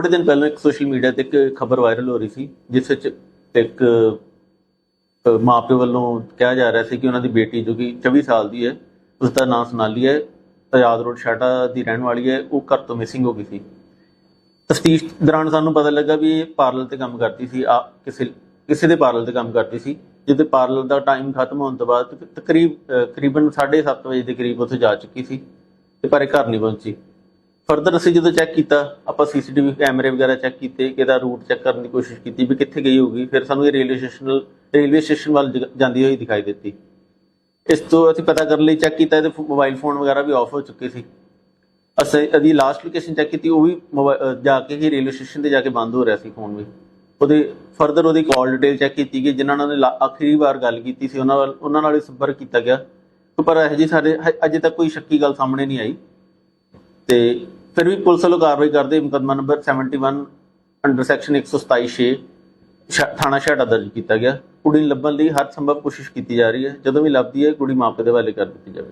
ਥੋੜੇ ਦਿਨ ਪਹਿਲਾਂ ਇੱਕ ਸੋਸ਼ਲ ਮੀਡੀਆ ਤੇ ਇੱਕ ਖਬਰ ਵਾਇਰਲ ਹੋ ਰਹੀ ਸੀ ਜਿਸ ਵਿੱਚ ਇੱਕ ਅ, ਮਾਪੇ ਵੱਲੋਂ ਕਿਹਾ ਜਾ ਰਿਹਾ ਸੀ ਕਿ ਉਹਨਾਂ ਦੀ ਬੇਟੀ ਜੋ ਕਿ 24 ਸਾਲ ਦੀ ਹੈ ਉਸ ਦਾ ਨਾਮ ਸੋਨਾਲੀ ਹੈ ਆਜ਼ਾਦ ਰੋਡ ਛਾਟਾ ਦੀ ਰਹਿਣ ਵਾਲੀ ਹੈ ਉਹ ਘਰ ਤੋਂ ਮਿਸਿੰਗ ਹੋ ਗਈ ਸੀ। ਤਫਤੀਸ਼ ਦੌਰਾਨ ਸਾਨੂੰ ਪਤਾ ਲੱਗਾ ਵੀ ਇਹ ਪਾਰਲਰ ਤੇ ਕੰਮ ਕਰਦੀ ਸੀ ਆ ਕਿਸੇ ਕਿਸੇ ਦੇ ਪਾਰਲਰ ਤੇ ਕੰਮ ਕਰਦੀ ਸੀ ਜਿਹਦੇ ਪਾਰਲਰ ਦਾ ਟਾਈਮ ਖਤਮ ਹੋਣ ਤੋਂ ਬਾਅਦ ਤਕਰੀਬ ਤਕਰੀਬਨ ਕਰੀਬਨ 7:30 ਵਜੇ ਦੇ ਕਰੀਬ ਉੱਥੇ ਜਾ ਚੁੱਕੀ ਸੀ ਤੇ ਪਰ ਇਹ ਘਰ ਨਹੀਂ ਪਹੁੰਚੀ। ਫਰਦਰ ਅਸੀਂ ਜਦੋਂ ਚੈੱਕ ਕੀਤਾ, ਆਪਾਂ ਸੀਸੀਟੀਵੀ ਕੈਮਰੇ ਵਗੈਰਾ ਚੈੱਕ ਕੀਤੇ, ਕਿ ਇਹਦਾ ਰੂਟ ਚੈੱਕ ਕਰਨ ਦੀ ਕੋਸ਼ਿਸ਼ ਕੀਤੀ ਵੀ ਕਿੱਥੇ ਗਈ ਹੋਊਗੀ, ਫਿਰ ਸਾਨੂੰ ਇਹ ਰੇਲਵੇ ਸਟੇਸ਼ਨ ਰੇਲਵੇ ਸਟੇਸ਼ਨ ਵੱਲ ਜ- ਜਾਂਦੀ ਹੋਈ ਦਿਖਾਈ ਦਿੱਤੀ। ਇਸ ਤੋਂ ਅਸੀਂ ਪਤਾ ਕਰਨ ਲਈ ਚੈੱਕ ਕੀਤਾ, ਇਹਦੇ ਮੋਬਾਈਲ ਫੋਨ ਵਗੈਰਾ ਵੀ ਆਫ ਹੋ ਚੁੱਕੇ ਸੀ। ਅਸੀਂ ਇਹਦੀ ਲਾਸਟ ਲੋਕੇਸ਼ਨ ਚੈੱਕ ਕੀਤੀ, ਉਹ ਵੀ ਮੋਬਾ- ਜਾ ਕੇ ਹੀ ਰੇਲਵੇ ਸਟੇਸ਼ਨ ਤੇ ਜਾ ਕੇ ਬੰਦ ਹੋ ਰਿਹਾ ਸੀ ਫੋਨ ਵੀ। ਉਹਦੇ ਫਰਦਰ ਉਹਦੀ ਕਾਲ ਡਿਟੇਲ ਚੈੱਕ ਕੀਤੀ ਗਈ, ਜਿਨ੍ਹਾਂ ਨਾਲ ਉਹਨੇ ਲਾ- ਆਖਰੀ ਵਾਰ ਗੱਲ ਕੀਤੀ ਸੀ, ਉਹਨਾਂ ਵੱਲ, ਉਹਨਾਂ ਨਾਲ ਹੀ ਸੰਪਰਕ ਕੀਤਾ ਗਿਆ। ਪਰ ਇਹ ਜੀ ਸਾਡੇ ਅਜੇ ਤੱਕ ਕੋਈ ਸ਼ੱਕੀ ਗੱਲ ਸਾਹਮਣੇ ਨਹੀਂ ਆਈ। ਤੇ ਫਿਰ ਵੀ ਪੁਲਿਸ ਵੱਲੋਂ ਕਾਰਵਾਈ ਕਰਦੇ ਮੁਕੱਦਮਾ ਨੰਬਰ 71 ਅੰਡਰ ਸੈਕਸ਼ਨ 127 ਛੇ ਥਾਣਾ ਛਾਟਾ ਦਰਜ ਕੀਤਾ ਗਿਆ। ਕੁੜੀ ਨੂੰ ਲੱਭਣ ਲਈ ਹਰ ਸੰਭਵ ਕੋਸ਼ਿਸ਼ ਕੀਤੀ ਜਾ ਰਹੀ ਹੈ। ਜਦੋਂ ਵੀ ਲੱਭਦੀ ਹੈ, ਕੁੜੀ ਮਾਪੇ ਦੇ ਹਵਾਲੇ ਕਰ ਦਿੱਤੀ ਜਾਵੇ